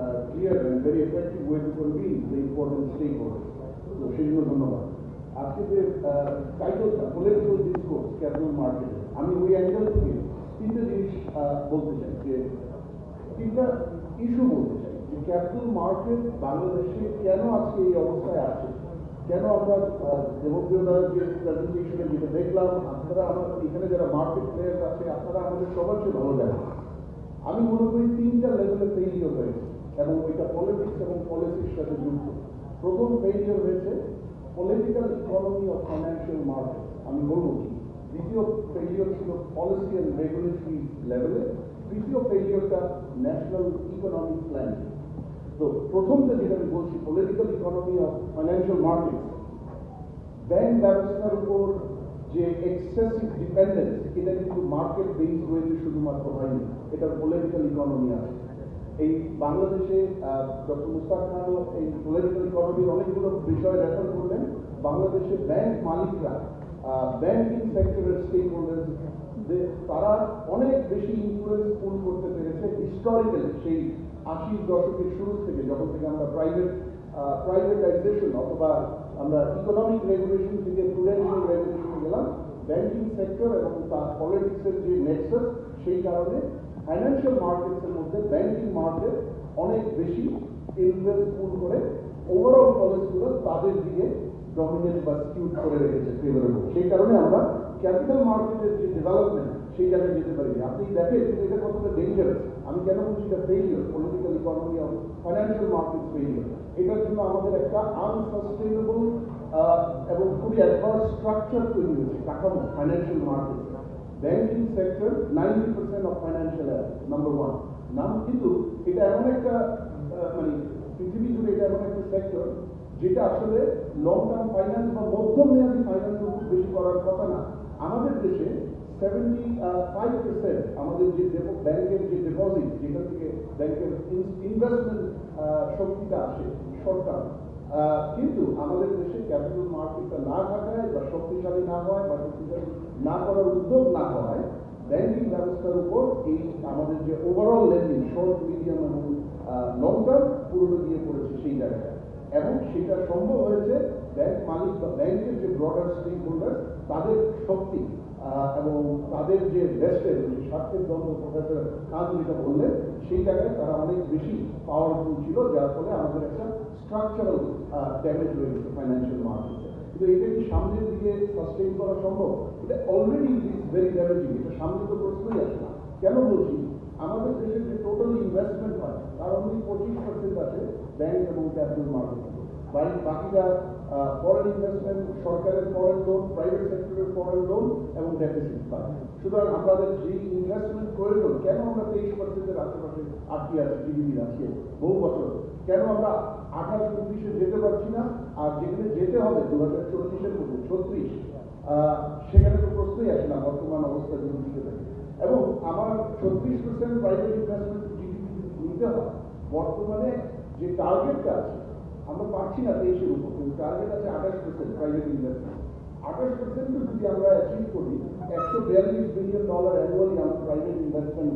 uh, clear and very effective way to convene the important stakeholders. তো সেই জন্য ধন্যবাদ। আজকে যে টাইটেলটা পলিটিক্যাল ডিসকোর্স ক্যাপিটাল মার্কেটে আমি ওই অ্যাঙ্গেল থেকে তিনটে জিনিস বলতে চাই যে তিনটা ইস্যু বলতে চাই। যে ক্যাপিটাল মার্কেট বাংলাদেশে কেন আজকে এই অবস্থায় আছে? কেন আমরা দেবপ্রিয়দার যে প্রেজেন্টেশনে যেটা দেখলাম আপনারা আমার এখানে যারা মার্কেট প্লেয়ার্স আছে আপনারা আমাদের সবার চেয়ে ভালো জানেন। আমি মনে করি তিনটা লেভেলে ফেইলিওর হয়েছে। এবং এটা পলিটিক্স এবং পলিসির সাথে যুক্ত। প্রথম ফেইলিওর হয়েছে political economy of financial market আমি বলব দ্বিতীয় ফেইলিওর ছিল পলিসি অ্যান্ড রেগুলেটরি লেভেলে তৃতীয় ফেইলিওরটা ন্যাশনাল ইকোনমিক প্ল্যানিং তো প্রথমটা যেটা আমি বলছি political economy of financial market bank ব্যবস্থার উপর যে এক্সেসিভ ডিপেন্ডেন্স এটা কিন্তু মার্কেট বেসড ওয়েতে শুধুমাত্র, হয়নি। এটা পলিটিক্যাল ইকোনমি আছে। এই বাংলাদেশে ডক্টর মুস্তাক খানও এই পলিটিক্যাল ইকোনমির অনেকগুলো বিষয় রেফার করলেন। বাংলাদেশে ব্যাংক মালিকরা ব্যাংকিং সেক্টরের স্টেক হোল্ডার্স তারা অনেক বেশি ইনফ্লুয়েন্স পুল করতে পেরেছে হিস্টোরিক্যালি সেই আশির দশকের শুরু থেকে, যখন থেকে আমরা প্রাইভেট প্রাইভেটাইজেশন অথবা আমরা ইকোনমিক রেগুলেশন থেকে প্রুডেন্সিয়াল রেগুলেশন গেলাম। ব্যাংকিং সেক্টর এবং তার পলিটিক্সের যে নেক্সাস সেই কারণে ফাইন্যান্সিয়াল মার্কেটসের মধ্যে ব্যাংকিং মার্কেট অনেক বেশি পুল করে ওভারঅল পলিসিগুলো তাদের দিকে ডমিনেট বা স্কিউট করে রেখেছে ফেভারেবল সেই কারণে আমরা ক্যাপিটাল মার্কেটের যে ডেভেলপমেন্ট যেতে পারি আপনি দেখেন এটা কতটা ডেঞ্জারাস আমি কেন বলছি এটা failure political economy of financial market failure এটার জন্য আমাদের একটা আনসাস্টেইনেবল এবং খুবই স্ট্রাকচার তৈরি হয়েছে, কাঠামো financial market banking sector ninety percent of financial number one নাম কিন্তু এটা এমন একটা মানে পৃথিবী জুড়ে এটা এমন একটা সেক্টর যেটা আসলে লং টার্ম ফাইন্যান্স বা মধ্যম মেয়াদী ফাইন্যান্স খুব বেশি করার কথা না। আমাদের দেশে সেভেন্টি ফাইভ পার্সেন্ট আমাদের যে ব্যাংকের যে ডিপোজিট যেখান থেকে ব্যাংকের ইনভেস্টমেন্ট শক্তিটা আসে শর্ট টার্ম কিন্তু আমাদের দেশে ক্যাপিটাল মার্কেটটা না থাকায় বা শক্তিশালী না হয় বা শক্তিশালী না করার উদ্যোগ না হওয়ায় ব্যাংকিং ব্যবস্থার উপর এই আমাদের যে ওভারঅল লেন্ডিং শর্ট মিডিয়াম এবং লং টার্ম পুরোটা দিয়ে পড়েছে সেই জায়গায় এবং সেটা সম্ভব হয়েছে ব্যাংক মালিক বা ব্যাংকের যে ব্রডার স্টেক হোল্ডার তাদের শক্তি এবং তাদের যে বেস্টের যে স্বার্থের দ্বন্দ্ব প্রফেসর খান যেটা বললেন, সেই জায়গায় তারা অনেক বেশি পাওয়ারফুল ছিল, যার ফলে আমাদের একটা স্ট্রাকচারাল ড্যামেজ হয়ে গেছে ফাইন্যান্সিয়াল মার্কেটে কিন্তু এটা কি সামনের দিকে সাস্টেইন করা সম্ভব? এটা অলরেডি ইজ ভেরি ড্যামেজিং এটা সামনে তো প্রশ্নই আসে না। কেন বলছি? আমাদের দেশে যে টোটাল ইনভেস্টমেন্ট হয়, তার অনলি পঁচিশ পার্সেন্ট আছে ব্যাংক এবং ক্যাপিটাল মার্কেট বাকি বাকিটা ফরেন ইনভেস্টমেন্ট সরকারের ফরেন লোন প্রাইভেট সেক্টরের ফরেন লোন এবং ডেফিসিট পায় সুতরাং আমাদের যে ইনভেস্টমেন্ট প্রয়োজন কেন আমরা তেইশ পার্সেন্টের আশেপাশে আটকে আছি জিডিপির আজকে বহু বছর। কেন আমরা আঠাশ উনত্রিশে যেতে পারছি না? আর যেখানে যেতে হবে দু হাজার চল্লিশের মধ্যে, ছত্রিশ সেখানে তো প্রশ্নই আসে না, বর্তমান অবস্থা যদি দিকে থাকে। এবং আমার ছত্রিশ পার্সেন্ট প্রাইভেট ইনভেস্টমেন্ট জিডিপি নিতে হয়। বর্তমানে যে টার্গেটটা আছে আমরা পাচ্ছি না তেইশের উপর টার্গেট আছে আঠাশ পার্সেন্ট প্রাইভেট ইনভেস্টমেন্ট আঠাশ পার্সেন্ট যদি আমরা অ্যাচিভ করি, একশো বিয়াল্লিশ বিলিয়ন ডলার অ্যানুয়ালি আমার প্রাইভেট ইনভেস্টমেন্ট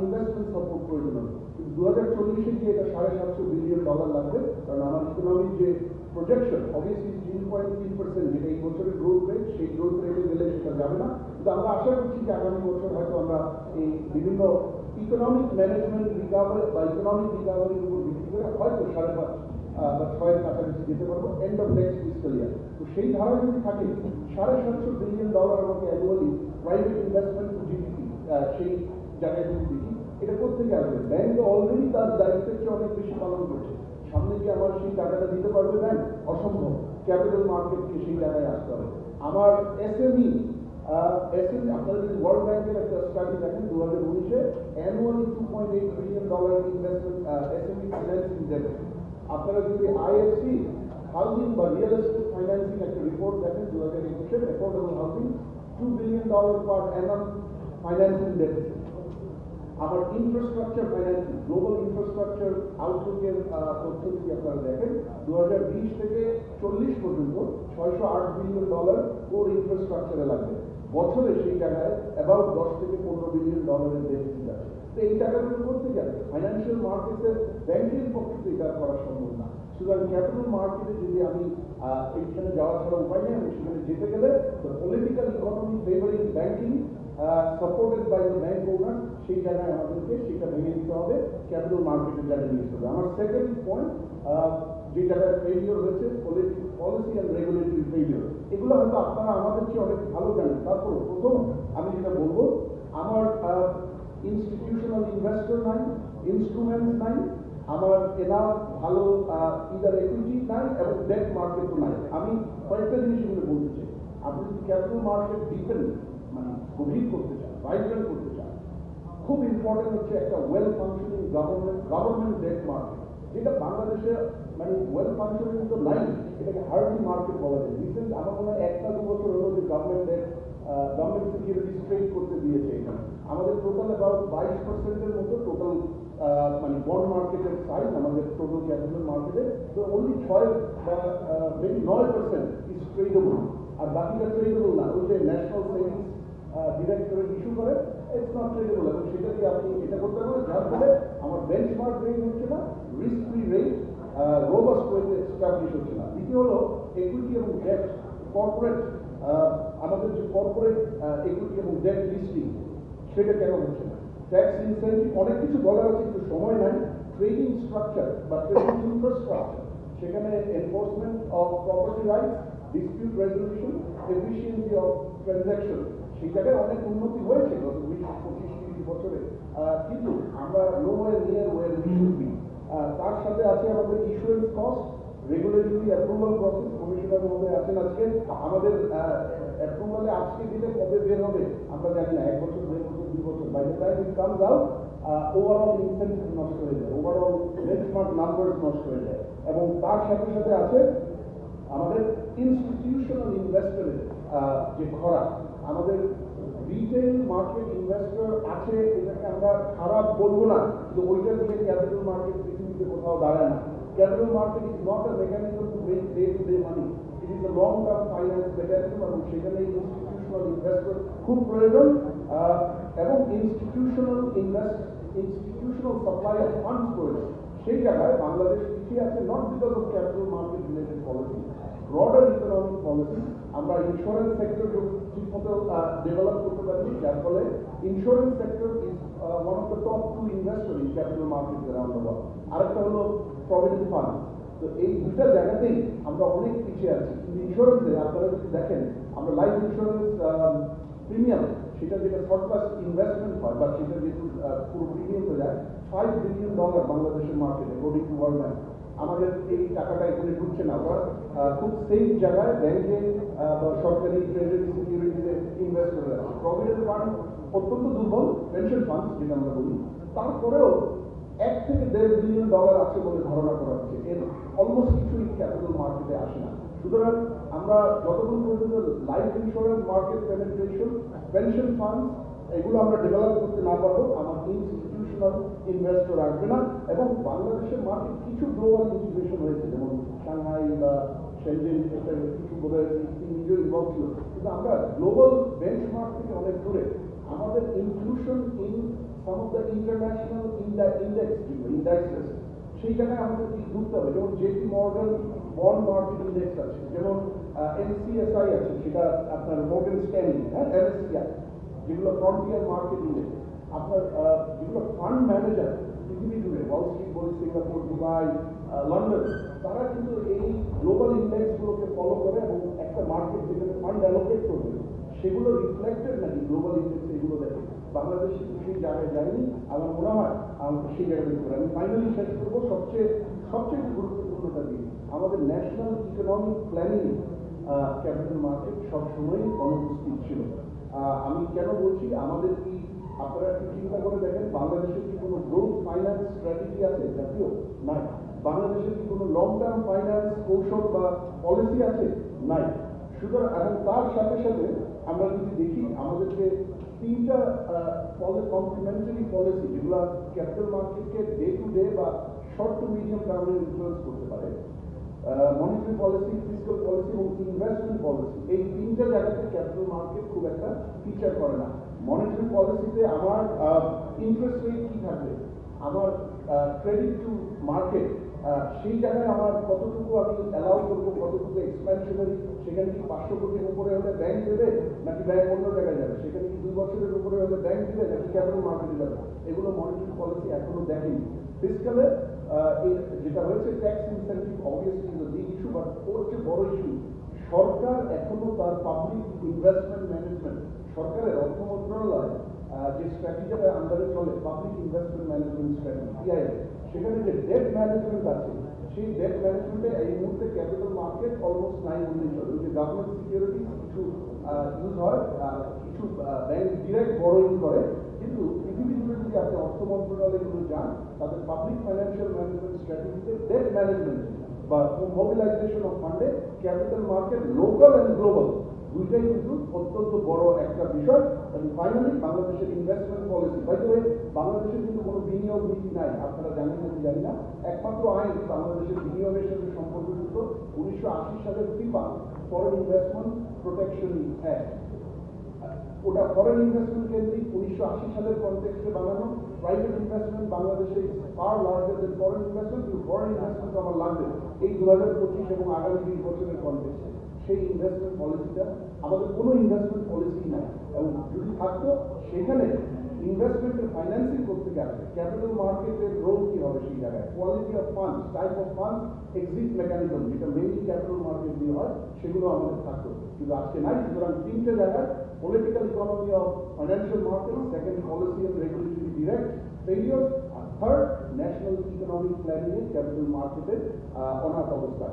ইনভেস্টমেন্ট সাপোর্ট প্রয়োজন হবে দু হাজার চল্লিশে গিয়ে এটা সাড়ে সাতশো বিলিয়ন ডলার লাগবে, কারণ আমার ইকোনমিক যে প্রজেকশন অবভিয়াসলি তিন পয়েন্ট তিন পার্সেন্ট যেটা এই বছরের গ্রোথ রেট সেই গ্রোথ রেটে গেলে সেটা যাবে না। কিন্তু আমরা আশা করছি যে আগামী বছর হয়তো আমরা এই বিভিন্ন ইকোনমিক ম্যানেজমেন্ট রিকাভারি বা ইকোনমিক রিকাভারির উপর ভিত্তি করে হয়তো সাড়ে পাঁচ বা ছয়ের কাছাকাছি যেতে পারব end of next physical year তো সেই ধারা যদি থাকে, সাড়ে সাতশো বিলিয়ন ডলার আমাকে অ্যানুয়ালি প্রাইভেট ইনভেস্টমেন্ট জিডিপি সেই জায়গায় যদি এটা কোথেকে আসবে। ব্যাংক অলরেডি তার দায়িত্বের চেয়ে অনেক বেশি পালন করছে। সামনে কি আমার সেই টাকাটা দিতে পারবে ব্যাংক অসম্ভব। ক্যাপিটাল মার্কেটকে সেই জায়গায় আসতে হবে। আমার এসএমই এসএমই আপনারা যদি ওয়ার্ল্ড ব্যাংকের একটা স্টাডি দেখেন দু হাজার উনিশে annually two point eight billion dollar investment SME financing দেবে আপনারা যদি আইএফসি, হাউজিং বা রিয়েল এস্টেট ফাইন্যান্সিং একটা রিপোর্ট দেখেন দু হাজার একুশের affordable housing two billion dollar per annum financing deficit আমার ইনফ্রাস্ট্রাকচার ফাইন্যান্সিং গ্লোবাল ইনফ্রাস্ট্রাকচার আউটলুকের তথ্য যদি আপনারা দেখেন দু হাজার বিশ থেকে চল্লিশ পর্যন্ত ছয়শো আট বিলিয়ন ডলার কোর ইনফ্রাস্ট্রাকচারে লাগবে। বছরে সেই জায়গায় অ্যাবাউট দশ থেকে পনেরো বিলিয়ন ডলারের ডেফিসিট আছে তো এই টাকাগুলো করতে গেলে ফাইন্যান্সিয়াল মার্কেটে ব্যাংকের পক্ষে তো এটা করা সম্ভব না। সুতরাং ক্যাপিটাল মার্কেটে যদি আমি এইখানে যাওয়া ছাড়া উপায় নেই, আমি সেখানে যেতে গেলে political economy favouring banking supported by the bank owner সেই জায়গায় আমাদেরকে সেটা ভেঙে দিতে হবে ক্যাপিটাল মার্কেটের জায়গায় নিয়ে হবে। আমার সেকেন্ড পয়েন্ট যে জায়গায় ফেলিওর হয়েছে পলিসি অ্যান্ড রেগুলেটরি ফেলিওর এগুলো হয়তো আপনারা আমাদের চেয়ে অনেক ভালো জানেন। তারপর প্রথম আমি যেটা বলব, আমার ইনস্টিটিউশনাল ইনভেস্টর নাই ইনস্ট্রুমেন্টস নাই, আমার এনার ভালো ইদার একুইটি নাই এবং ডেট মার্কেটও নাই। আমি কয়েকটা জিনিস বলতে চাই। আপনি যদি ক্যাপিটাল মার্কেট ডিপেন্ড মানে গভীর করতে চান ভাইব্রেন্ট করতে চান, খুব ইম্পর্টেন্ট হচ্ছে একটা well functioning government government debt market যেটা বাংলাদেশে মানে ওয়েল ফাংশনিং তো নাই, এটাকে হার্ডলি মার্কেট বলা যায়। রিসেন্ট আমার মনে হয় একটা দু বছর হলো যে government debt government security trade করতে দিয়েছে এখানে আমাদের টোটাল অ্যাবাউট বাইশ পার্সেন্টের মতো টোটাল মানে বন্ড মার্কেটের সাইজ আমাদের টোটাল ক্যাপিটাল মার্কেটে তো অনলি ছয় বা নয় পার্সেন্ট ইজ ট্রেডেবল আর বাকিটা ট্রেডেবল না। ওই যে ন্যাশনাল সেভিংস ডিরেক্টরেট ইস্যু করে ইটস নট ট্রেডেবল এবং সেটা দিয়ে আপনি এটা করতে পারবেন যার ফলে আমার বেঞ্চমার্ক রেট হচ্ছে না রিস্ক ফ্রি রেট রোবাস্ট ওয়েতে এস্টাবলিশ হচ্ছে না। দ্বিতীয় হলো একুইটি এবং ডেট কর্পোরেট আমাদের যে কর্পোরেট একুইটি এবং ডেট লিস্টিং সেটা কেন হচ্ছে না? ট্যাক্স ইনসেন্টিভ অনেক কিছু বলার আছে, কিন্তু সময় নাই। ট্রেডিং স্ট্রাকচার বা ট্রেডিং ইনফ্রাস্ট্রাকচার সেখানে enforcement of property rights dispute resolution efficiency of transaction সেই জায়গায় অনেক উন্নতি হয়েছে গত বিশ, পঁচিশ, তিরিশ বছরে। কিন্তু আমরা লো ওয়ে নিয়ার ওয়ে তার সাথে আছে আমাদের issuance cost regulatory approval process আমাদের এবং তার সাথে সাথে আছে আমাদের ইনস্টিটিউশনাল যে খরা। আমাদের রিটেল মার্কেট ইনভেস্টর আছে, এটাকে আমরা খারাপ বলব না, কিন্তু ওইটা দিয়ে ক্যাপিটাল মার্কেট পৃথিবীতে কোথাও দাঁড়ায় না। Not a mechanism to make day to day money it is a long term finance mechanism এবং সেখানে ইনস্টিটিউশনাল ইনভেস্টর খুব প্রয়োজন এবং institutional invest institutional supply of funds প্রয়োজন সেই জায়গায় বাংলাদেশ পিছিয়ে আছে not because of capital market related policy broader economic policy আমরা ইন্স্যুরেন্স সেক্টর ঠিকমতো ডেভেলপ করতে পারি যার ফলে insurance sector is one of the top two investor in capital market around the world আরেকটা হলো প্রভিডেন্ট ফান্ড তো এই দুটা জায়গাতেই আমরা অনেক পিছিয়ে আছি। কিন্তু ইন্স্যুরেন্সে আপনারা যদি দেখেন আমরা লাইফ ইন্স্যুরেন্স প্রিমিয়াম সেটা যেটা সারপ্লাস ইনভেস্টমেন্ট হয় বা সেটা যেহেতু আহ, পুরো প্রিমিয়ামে যায় ফাইভ বিলিয়ন ডলার বাংলাদেশের মার্কেটে অ্যাকর্ডিং টু ওয়ার্ল্ড ব্যাংক আমাদের এই টাকাটা এখানে ঢুকছে না। আমরা খুব সেফ জায়গায় ব্যাংকে বা সরকারি ট্রেজারি সিকিউরিটিতে ইনভেস্ট করে আছে প্রভিডেন্ট ফান্ড অত্যন্ত দুর্বল পেনশন ফান্ড যেটা আমরা বলি। তারপরেও এক থেকে দেড় বিলিয়ন ডলার আছে বলে ধারণা করা হচ্ছে। এর অলমোস্ট কিছুই ক্যাপিটাল মার্কেটে আসে না। সুতরাং আমরা যতক্ষণ পর্যন্ত life insurance market penetration pension fund এগুলো আমরা ডেভেলপ করতে না পারব, আমার ইনস্টিটিউশনাল ইনভেস্টর আসবে না। এবং বাংলাদেশের মার্কেট কিছু গ্লোবাল ইন্টিগ্রেশন হয়েছে যেমন সাংহাই বা সেনজেন একটা কিছু নিজেও ইনভলভ ছিল। কিন্তু আমরা গ্লোবাল বেঞ্চমার্ক থেকে অনেক দূরে, আমাদের inclusion in some of the international index indices সেই জায়গায় আমাদের ঢুকতে হবে? যেমন JP Morgan bond market index আছে, যেমন এনসিএসআই আছে, সেটা আপনার মর্গান স্ট্যান্ডিং হ্যাঁ এনএসসিআই যেগুলো ফ্রন্টিয়ার মার্কেট ইন্ডেক্স আপনার যেগুলো ফান্ড ম্যানেজার পৃথিবী জুড়ে Wall Street Singapore Dubai London তারা কিন্তু এই গ্লোবাল ইন্ডেক্সগুলোকে ফলো করে এবং একটা মার্কেট যেখানে ফান্ড অ্যালোকেট করবে, সেগুলো রিফ্লেক্টেড নাকি গ্লোবাল ইন্ডেক্স এগুলো দেখে। বাংলাদেশ সেই জায়গায় যায়নি আমার মনে হয় আমাকে সেই আমি ফাইনালি শেষ করব, সবচেয়ে সবচেয়ে গুরুত্বপূর্ণটা দিয়ে আমাদের national economic planning capital market সবসময়ই অনুপস্থিত ছিল। আমি কেন বলছি, আমাদের কি আপনারা একটু চিন্তা করে দেখেন বাংলাদেশের কি কোনো গ্রোথ ফাইন্যান্স স্ট্র্যাটেজি আছে? জাতীয়? নাই বাংলাদেশের কি কোনো লং টার্ম ফাইন্যান্স কৌশল বা পলিসি আছে? নাই। সুতরাং এবং তার সাথে সাথে আমরা যদি দেখি, আমাদেরকে তিনটা কমপ্লিমেন্টারি পলিসি যেগুলো ক্যাপিটাল মার্কেটকে ডে টু ডে বা শর্ট টু মিডিয়াম টার্মে ইনফ্লুয়েন্স করতে পারে মনিটারি পলিসি ফিজিক্যাল পলিসি এবং ইনভেস্টমেন্ট পলিসি এই তিনটা জায়গাতে ক্যাপিটাল মার্কেট খুব একটা ফিচার করে না। মনিটারি পলিসিতে আমার ইন্টারেস্ট রেট কি থাকবে? আমার ক্রেডিট টু মার্কেট সেই জায়গায় আমার কতটুকু আমি অ্যালাউ করব, কতটুকু এক্সপ্যানশনারি সেখানে কি পাঁচশো কোটির উপরে হলে ব্যাংক দেবে, নাকি ব্যাংক অন্য জায়গায় যাবে? সেখানে কি দুই বছরের উপরে হলে ব্যাংক দেবে, নাকি ক্যাপিটাল মার্কেটে যাবে? এগুলো মনিটারি পলিসি এখনও দেখেনি। ফিসকালে যেটা হয়েছে tax incentive obviously issue but ওর চেয়ে বড় ইস্যু সরকার এখনও তার পাবলিক ইনভেস্টমেন্ট ম্যানেজমেন্ট সরকারের অর্থ মন্ত্রণালয় যে স্ট্র্যাটেজিটা আন্ডারে চলে পাবলিক ইনভেস্টমেন্ট ম্যানেজমেন্ট স্ট্র্যাটেজি সেখানে যে ডেট ম্যানেজমেন্ট আছে, সেই ডেট ম্যানেজমেন্টে এই মুহূর্তে ক্যাপিটাল মার্কেট অলমোস্ট নাই উনিশ যে গভর্নমেন্ট সিকিউরিটি কিছু ইউজ হয় কিছু ব্যাংক ডিরেক্ট বড়োইং করে। কিন্তু পৃথিবী জুড়ে যদি আপনি অর্থ মন্ত্রণালয়গুলো যান, তাদের পাবলিক ফাইন্যান্সিয়াল ম্যানেজমেন্ট স্ট্র্যাটেজিতে ডেট ম্যানেজমেন্ট বা মোবিলাইজেশন অফ ফান্ডে capital market local and global দুইটাই কিন্তু অত্যন্ত বড় একটা বিষয়। এবং ফাইনালি বাংলাদেশের ইনভেস্টমেন্ট পলিসি বাই দ্য বাংলাদেশের কিন্তু কোনো বিনিয়োগ নীতি নাই, আপনারা জানেন নাকি জানি না। একমাত্র আইন বাংলাদেশের বিনিয়োগের সাথে সম্পর্কযুক্ত, উনিশশো আশি সালের ফিফা ফরেন ইনভেস্টমেন্ট প্রোটেকশন অ্যাক্ট ওটা ফরেন ইনভেস্টমেন্ট কেন্দ্রিক উনিশশো আশি সালের কনটেক্সটে বানানো প্রাইভেট ইনভেস্টমেন্ট বাংলাদেশে far larger than foreign investment foreign investment আমার লাগবে এই দু হাজার পঁচিশ এবং আগামী বিশ বছরের কনটেক্সটে সেই ইনভেস্টমেন্ট পলিসিটা আমাদের কোনো ইনভেস্টমেন্ট পলিসি নাই। এবং যদি থাকতো, সেখানে ইনভেস্টমেন্টের ফাইন্যান্সিং করতে গেলে ক্যাপিটাল মার্কেটের রোল কি হবে সেই জায়গায়? Quality of fund type of fund exit mechanism যেটা মেইনলি ক্যাপিটাল মার্কেট দিয়ে হয়, সেগুলো আমাদের থাকতো। কিন্তু আজকে নাই, সুতরাং তিনটে জায়গায় political economy of financial market second policy of regulatory direct failure R third national economic planning A capital মার্কেটের অনাথ অবস্থা